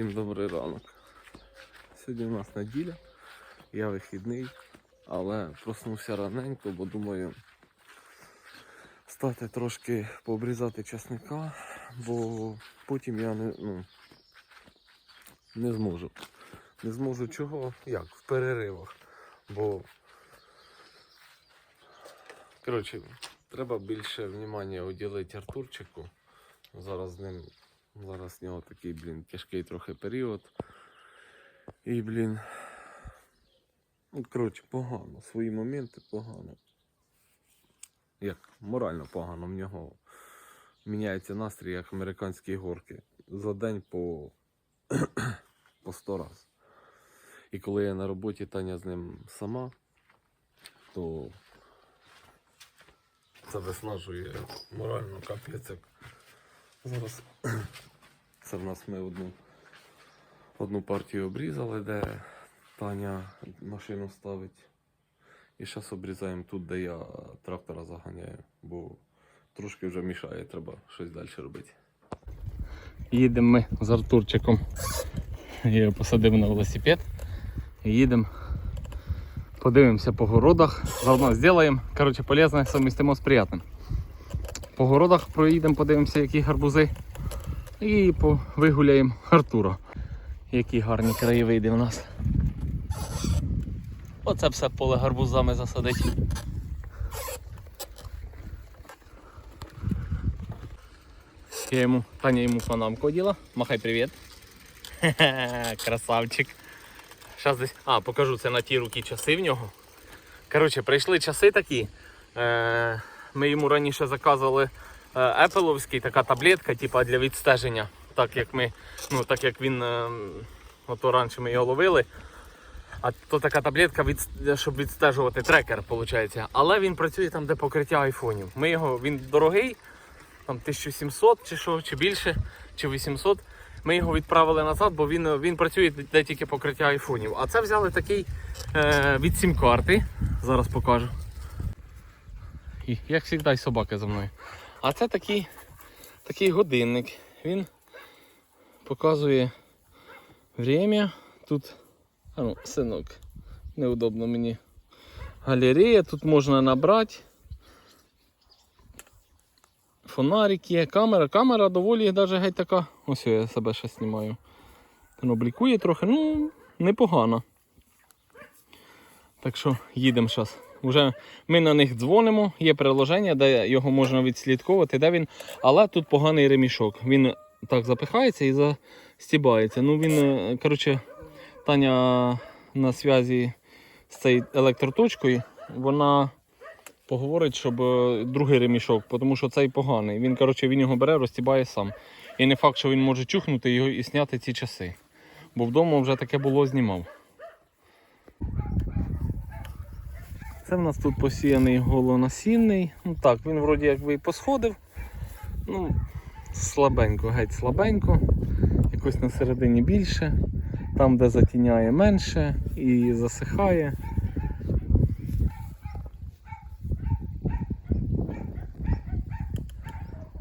Всім добрий ранок. Сьогодні у нас неділя, я вихідний, але проснувся раненько, бо думаю стати трошки пообрізати часника, бо потім я не, ну, не зможу. Не зможу чого? Як? В переривах. Бо коротше, треба більше внимання уділити Артурчику. Зараз з ним Зараз в нього такий, блін, тяжкий трохи період. І, блін. Ну, коротше, погано. Свої моменти погано. Як морально погано в нього міняється настрій, як американські горки. За день по, по 100 раз. І коли я на роботі Таня з ним сама, то це виснажує морально капець. Зараз це в нас ми одну, одну партію обрізали, де Таня машину ставить. І зараз обрізаємо тут, де я трактора заганяю, бо трошки вже мішає, треба щось далі робити. Їдемо ми з Артурчиком. Я його посадив на велосипед. Їдемо. Подивимося по городах. Заодно зробимо. Коротше, полезне совмістимо з приятним. По городах проїдемо, подивимося, які гарбузи. І вигуляємо Артура. Які гарні краєвиди у нас. Оце все поле гарбузами засадить. Я ему, Таня ему панамку одела. Махай привет. Красавчик. Зараз десь. А, покажу це на ті руки часи в нього. Коротше, прийшли часи такі. Е, ми йому раніше заказували е, Apple така таблетка, типа для відстеження. Так як ми, ну так як він, е, ото раніше ми його ловили. А то така таблетка, від, щоб відстежувати трекер, виходить. Але він працює там, де покриття айфонів. Ми його, він дорогий, там 1700 чи що, чи більше, чи 800. Ми його відправили назад, бо він, він працює де тільки покриття айфонів. А це взяли такий е, від сім-карти. Зараз покажу. І, як завжди, собаки за мною. А це такий, такий годинник. Він показує время. Тут, а ну, синок, неудобно мені. Галерея, тут можна набрати. Фонарик є, камера. Камера доволі навіть геть така. Ось я себе ще знімаю. Воно блікує трохи, ну, непогано. Так що їдемо зараз. Уже ми на них дзвонимо, є приложення, де його можна відслідковувати, де він. Але тут поганий ремішок. Він так запихається і застібається. Ну він, е, коротше, Таня на зв'язі з цією електроточкою, вона поговорить, щоб е, другий ремішок, тому що цей поганий. Він, коротше, він його бере, розтібає сам. І не факт, що він може чухнути його і зняти ці часи. Бо вдома вже таке було знімав. Це в нас тут посіяний голонасінний. Ну так, він вроді якби і посходив. Ну, слабенько, геть слабенько. Якось на середині більше. Там, де затіняє менше і засихає.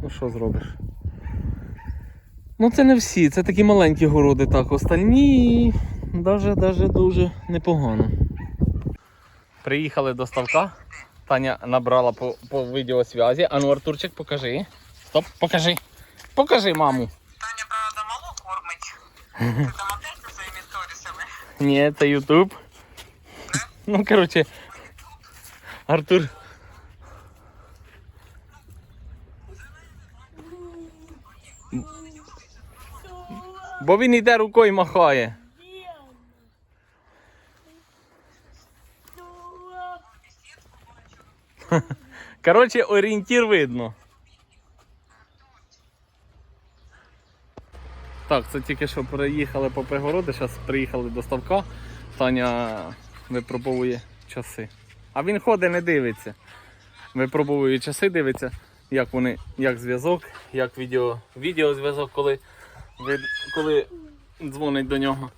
Ну що зробиш? Ну це не всі, це такі маленькі городи, так, остальні даже дуже непогано. Приїхали до ставка. Таня набрала по, по відеосвязі. Ану, Артурчик, покажи. Стоп, покажи. Покажи маму. Таня, правда, мало кормить. Ти там опять своїми сторісами. Ні, це Ютуб. Ну, коротше. Артур. Бо він йде рукою махає. Коротше, орієнтір видно. Так, це тільки що приїхали по пригороди, зараз приїхали до ставка. Таня випробовує часи. А він ходить, не дивиться. Випробовує часи, дивиться, як вони, як зв'язок, як відео, відеозв'язок, коли, коли дзвонить до нього.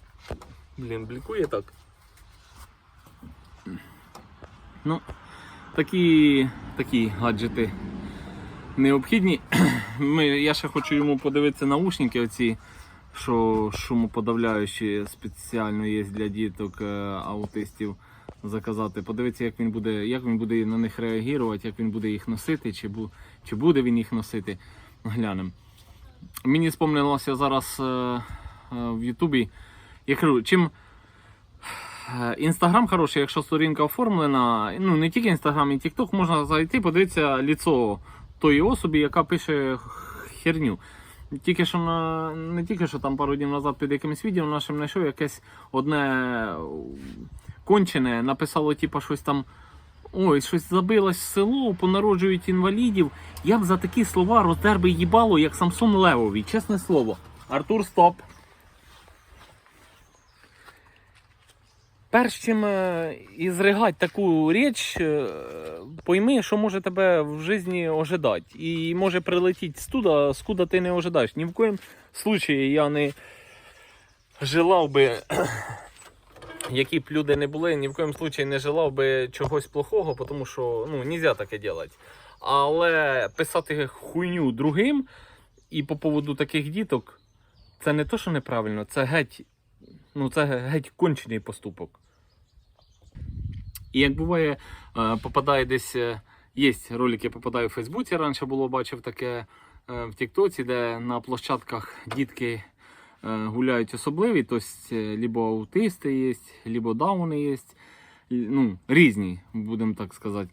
Блін, блікує так. Ну, такі, такі гаджети необхідні. Ми, я ще хочу йому подивитися наушники оці що шумоподавляючі спеціально є для діток е, аутистів заказати. Подивитися, як він буде, як він буде на них реагувати, як він буде їх носити, чи, бу, чи буде він їх носити. Глянемо. Мені спомнилося зараз е, е, в Ютубі. Я кажу, чим Інстаграм хороший, якщо сторінка оформлена. Ну не тільки Інстаграм, і Тікток, можна зайти, подивитися ліцо тої особи, яка пише херню. Тільки що на не тільки що там пару днів назад під якимось відео нашим знайшов якесь одне кончене, написало, типа, щось там. Ой, щось забилось в село, понароджують інвалідів. Я б за такі слова роздер би їбало, як Самсон Левові, чесне слово. Артур, стоп. Перш чим е, і зригать таку річ, е, пойми, що може тебе в житті ожидати. І може прилетіти студа, скуда ти не ожидаєш. Ні в коїм случаї я не желав би, які б люди не були, ні в коїм случаї не желав би чогось плохого, тому що ну, нельзя таке робити. Але писати хуйню другим і по поводу таких діток, це не то, що неправильно, це геть ну це геть кончений поступок. І як буває, е, попадає десь. е, Є ролики, попадаю в Фейсбуці. Раніше було бачив таке е, в Тіктоці, де на площадках дітки гуляють особливі, тобто либо аутисти є, либо дауни є. Ну, різні, будемо так сказати.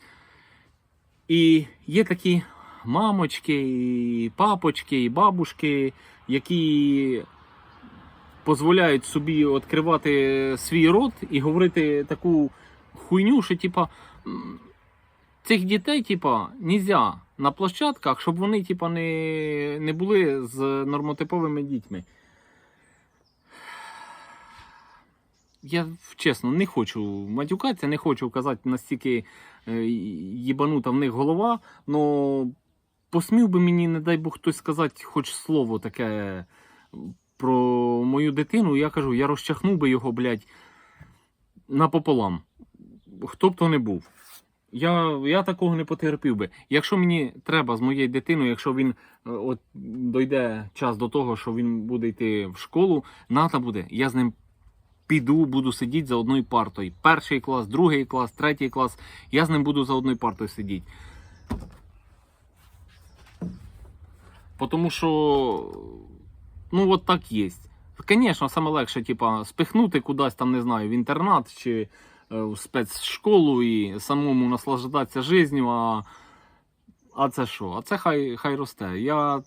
І є такі мамочки, і папочки, і бабушки, які дозволяють собі відкривати свій рот і говорити таку хуйню, що типа. Цих дітей, типа, нельзя на площадках, щоб вони, типа, не, не були з нормотиповими дітьми. Я чесно не хочу матюкатися, не хочу казати настільки е, їбанута в них голова, але посмів би мені, не дай Бог, хтось сказати хоч слово таке про мою дитину, я кажу, я розчахнув би його, блядь, напополам. Хто б то не був. Я, я такого не потерпів би. Якщо мені треба з моєю дитиною, якщо він е, от дойде час до того, що він буде йти в школу, НАТО буде, я з ним піду, буду сидіти за одною партою. Перший клас, другий клас, третій клас. Я з ним буду за одною партою сидіти. Тому що, ну, от так є. Звісно, саме легше, типа, спихнути кудись там, не знаю, в інтернат чи е, в спецшколу і самому наслаждатися життю, а, а це що? А це хай, хай росте. Я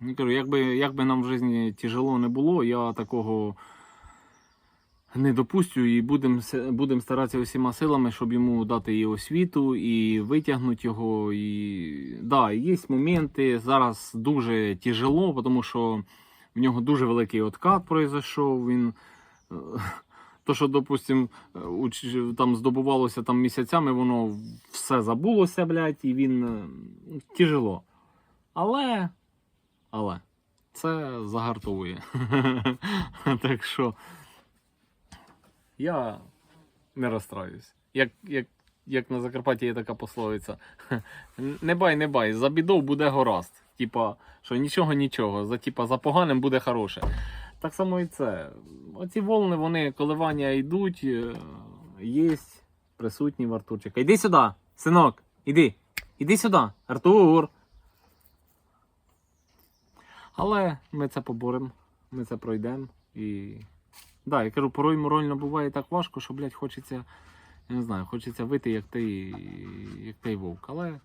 не кажу, якби, якби нам в житті тяжело не було, я такого не допустю і будемо будем старатися усіма силами, щоб йому дати і освіту, і витягнути його. І... Да, є моменти, зараз дуже тяжело, тому що в нього дуже великий откат произойшов. Він е, то, що, допустим, е, там здобувалося там місяцями, воно все забулося, блядь, і він е, тяжело. Але, але це загартовує. так що я не розстраюсь. Як, як, як на Закарпатті є така пословиця. Не бай, не бай, за бідов буде гораст. Типа, що нічого, нічого, за, типа, за поганим буде хороше. Так само і це. Оці волни, вони коливання йдуть, е, є присутні в Артурчика. Іди сюди, синок, іди. Іди сюди, Артур. Але ми це поборемо, ми це пройдемо і. Да, я кажу, порой морально буває так важко, що, блядь, хочеться, я не знаю, хочеться вити, як той, як той вовк. Але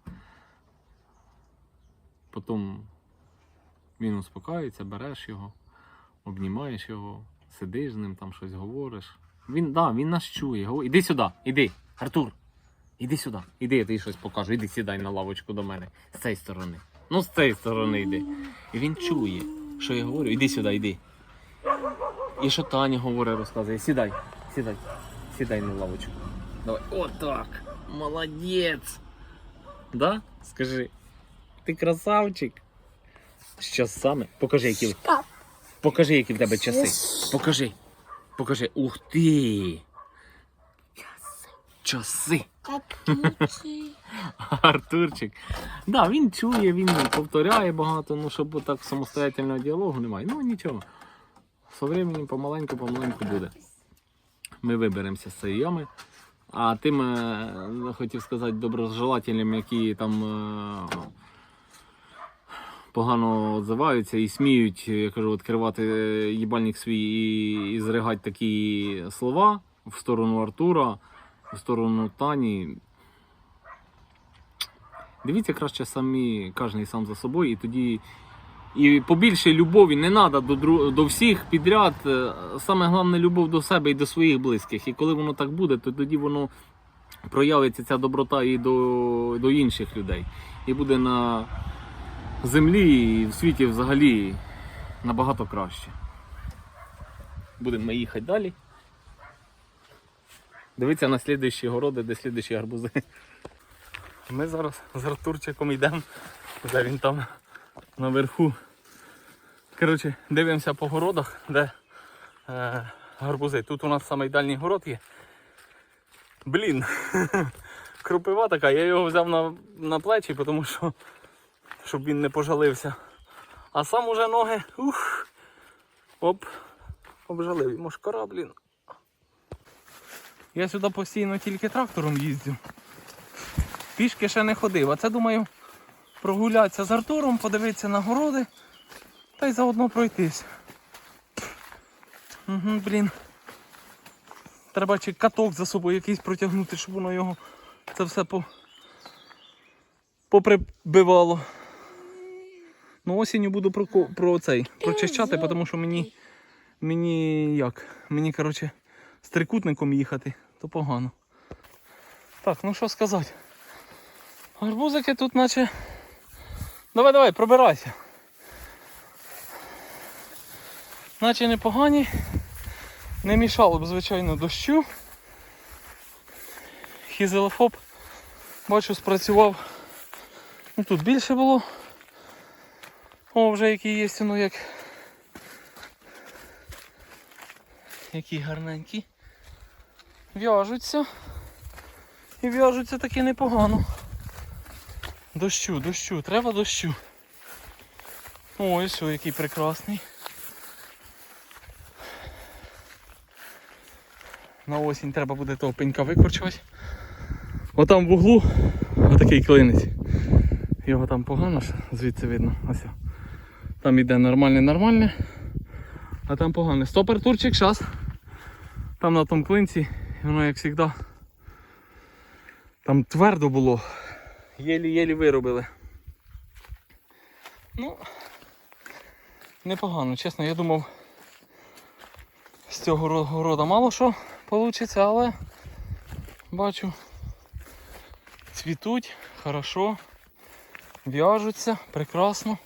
потім він успокоїться, береш його, обнімаєш його, сидиш з ним, там щось говориш. Він, да, він нас чує. говорить, Іди сюди, іди, Артур. Іди сюди, іди, я тобі щось покажу, іди сідай на лавочку до мене. З цієї сторони. Ну, з цієї сторони йди. І він чує, що я говорю, іди сюди, іди. І що Таня говорить, розказує. Сідай, сідай, сідай на лавочку. Давай. Отак. Молодець. Да? Скажи. Ти красавчик. Що саме? Покажи, які. в- Покажи, які в тебе часи. Покажи. Покажи. Ух ти. Часи. Артурчик. Да, він чує, він повторяє багато, ну щоб так самостоятельного діалогу немає. Ну нічого. Со временем помаленьку, помаленьку буде. Ми виберемося з цієї ями. А тим е, хотів сказати доброжелателям, які там е, погано отзиваються і сміють, я кажу, відкривати їбальник свій і, і зригати такі слова в сторону Артура, в сторону Тані. Дивіться краще самі, кожен сам за собою, і тоді і побільше любові не треба до, до всіх підряд. Е, Саме головне любов до себе і до своїх близьких. І коли воно так буде, то тоді воно проявиться ця доброта і до, до інших людей. І буде на землі і в світі взагалі набагато краще. Будемо ми їхати далі. Дивіться на слідуючі городи, де слідуючі гарбузи. Ми зараз з Артурчиком йдемо, де він там наверху. Коротше, дивимося по городах, де е, гарбузи. Тут у нас самий город є. Блін, крупива така, я його взяв на, на плечі, тому що щоб він не пожалився. А сам уже ноги. Ух, оп, обжалив. Мошкара, блін. Я сюди постійно тільки трактором їздю. Пішки ще не ходив. А це думаю прогулятися з Артуром, подивитися на городи та й заодно пройтись. Угу, блін. Треба чи каток за собою якийсь протягнути, щоб воно його це все по... поприбивало. Ну, осінню буду про, про цей прочищати, тому що мені. Мені як? Мені, коротше, з трикутником їхати, то погано. Так, ну що сказати. Гарбузики тут наче. Давай, давай, пробирайся. Наче непогані. Не мішало б, звичайно, дощу. Хізелофоб, бачу, спрацював. Ну, тут більше було. О, вже які є, ну як. Які гарненькі. В'яжуться. І в'яжуться таки непогано. Дощу, дощу, треба дощу. Ой, що який прекрасний. На осінь треба буде того пенька викорчувати. Отам в углу отакий клинець. Його там погано ж, звідси видно. Ось. Там іде нормальне, нормальне. А там погане. Стопер турчик, щас. Там на тому клинці, воно як завжди. Там твердо було. Єлі-єлі виробили. Ну, непогано, чесно, я думав, з цього ро- города мало що вийде, але бачу, цвітуть, хорошо, в'яжуться, прекрасно.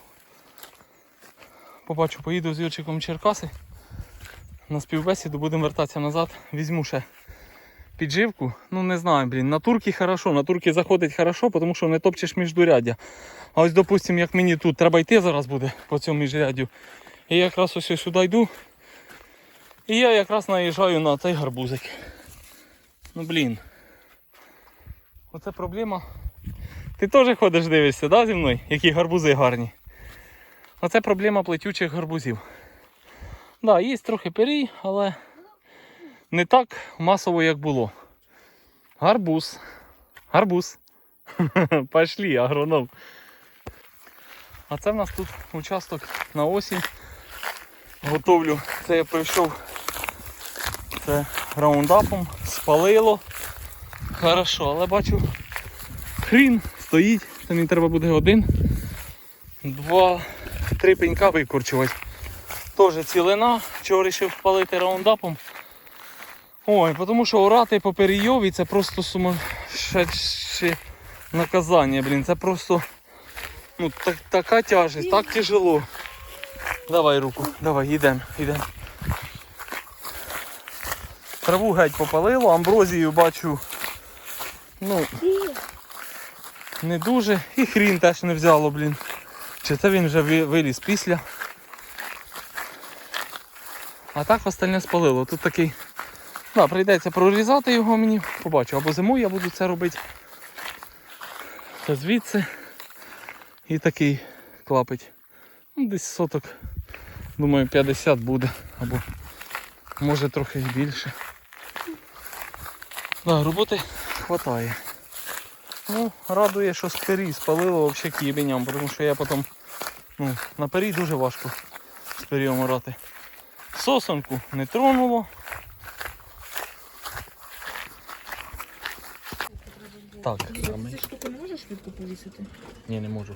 Побачу, поїду з Юрчиком в Черкаси. На співбесіду будемо вертатися назад. Візьму ще підживку. Ну не знаю, блін. На турки хорошо, на турки заходить хорошо, тому що не топчеш міждуряддя. А ось, допустим, як мені тут треба йти зараз буде по цьому міжряддю. І я якраз ось сюди йду. І я якраз наїжджаю на цей гарбузик. Ну блін. Оце проблема. Ти теж ходиш дивишся, да, зі мною? Які гарбузи гарні. Оце проблема плетючих гарбузів. Да, є трохи пирій, але не так масово, як було. Гарбуз. Гарбуз. Пошли, агроном. А це в нас тут участок на осінь. Готовлю. Це я пройшов це раундапом, спалило. Хорошо, але бачу хрін стоїть. Це мені треба буде один. Два, три пенька викорчувати. Теж цілина, чого вирішив спалити раундапом. Ой, тому що орати по перейові це просто сумасшедше наказання, блін. Це просто ну, так, така тяжесть, так тяжело. Давай руку, давай, йдемо, йдемо. Траву геть попалило, амброзію бачу. Ну, не дуже. І хрін теж не взяло, блін. Чи це він вже виліз після. А так остальне спалило. Тут такий Да, прийдеться прорізати його мені, побачу. Або зимою я буду це робити. Це звідси. І такий клапить. Ну, десь соток. Думаю, 50 буде. Або може трохи більше. Да, роботи хватає. Ну, радує, що спирі спалило взагалі кібеням, тому що я потім ну, на пері дуже важко спирі орати. Сосонку не тронуло. Так, а ми... Ці штуки не можеш швидко повісити? Ні, не можу.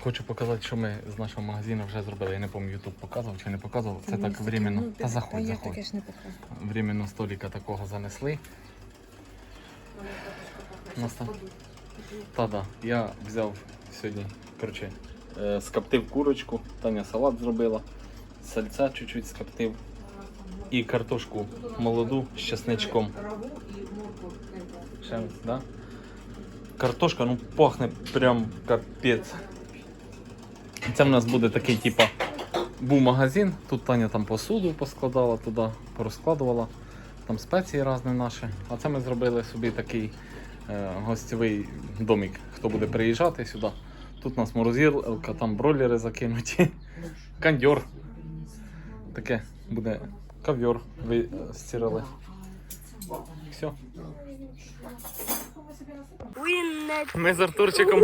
Хочу показати, що ми з нашого магазину вже зробили. Я не пам'ятаю, YouTube показував чи не показував. Це так временно. Ну, Та заходь, я заходь. таке ж не показую. Временно столика такого занесли. Наста... Та да. Я взяв сьогодні, коротше, е, скоптив курочку, Таня салат зробила, сальця чуть-чуть скоптив і картошку молоду з чесничком. Ще, да? Картошка ну пахне прям капець. Це в нас буде такий, типа, був магазин, тут Таня там посуду поскладала туди, порозкладувала, там спеції різні наші. А це ми зробили собі такий е, гостєвий домик, хто буде приїжджати сюди. Тут у нас морозилка, там бройлери закинуті, кондьор. Таке буде ковьор ви стирали. Все. Ми з Артурчиком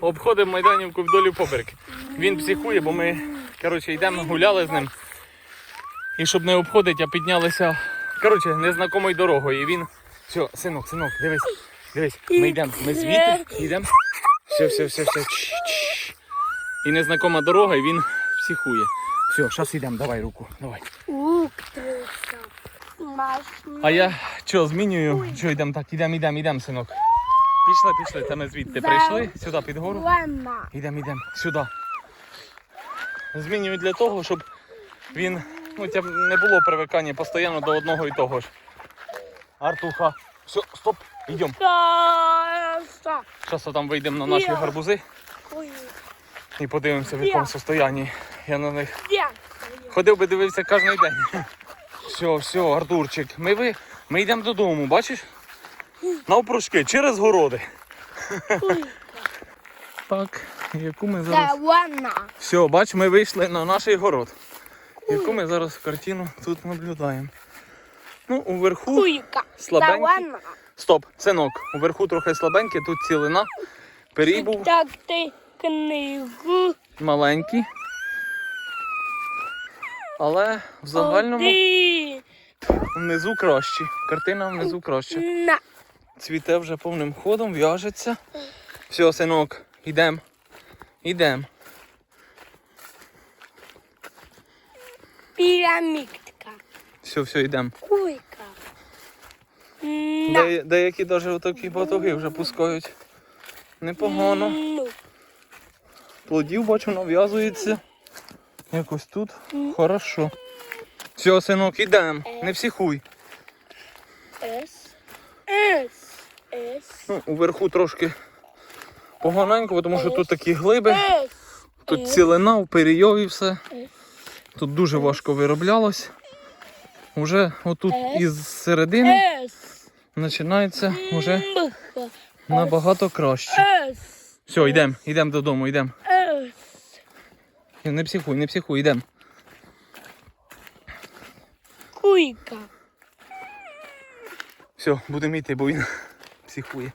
обходимо майданівку вдолі поперек. Він психує, бо ми коротше, йдемо, гуляли з ним. І щоб не обходити, а піднялися коротше, незнакомою дорогою. І він. Все, синок, синок, дивись, дивись, ми йдемо, ми звідти йдемо. Все, все, все, все. І незнакома дорога, і він психує. Все, зараз йдемо, давай руку, давай. А я що, змінюю? Що йдемо так, йдемо, йдемо, йдемо, синок. Пішли, пішли, це ми звідти прийшли, сюди під гору. Ванна. Йдемо, йдемо, сюди. Змінюю для того, щоб він, ну, тя не було привикання постійно до одного і того ж. Артуха. Все, стоп, йдемо. Зараз там вийдемо на наші гарбузи і подивимося, в якому стані. Я на них ходив би дивився кожен день. Все, все, Артурчик, ми, ви, ми йдемо додому, бачиш? Навпрошки, через городи. Так, яку ми зараз. Все, бач, ми вийшли на наш город. Яку ми зараз картину тут наблюдаємо. Ну, уверху. Куйка. Слабенький. Стоп, синок. Уверху трохи слабенький, тут цілина. Перій був Так ти книгу. маленький. Але в загальному внизу краще. Картина внизу краще. Цвіте вже повним ходом, в'яжеться. Все, синок, йдемо. Йдемо. Пірамідка. Все, все, йдемо. Куйка. Де, деякі навіть такі батоги вже пускають. Непогано. Ну. Плодів бачу, нав'язується. Якось тут. Хорошо. Все, синок, ідемо. Не психуй. С. С. С. Ну, уверху трошки поганенько, тому що тут такі глиби, тут цілина, в перійові все. Тут дуже важко вироблялось. Уже отут із середини починається вже набагато краще. Все, йдемо, йдемо додому, йдемо. Не психуй, не психуй, йдемо. Куйка. Все, будемо йти, бо він психує.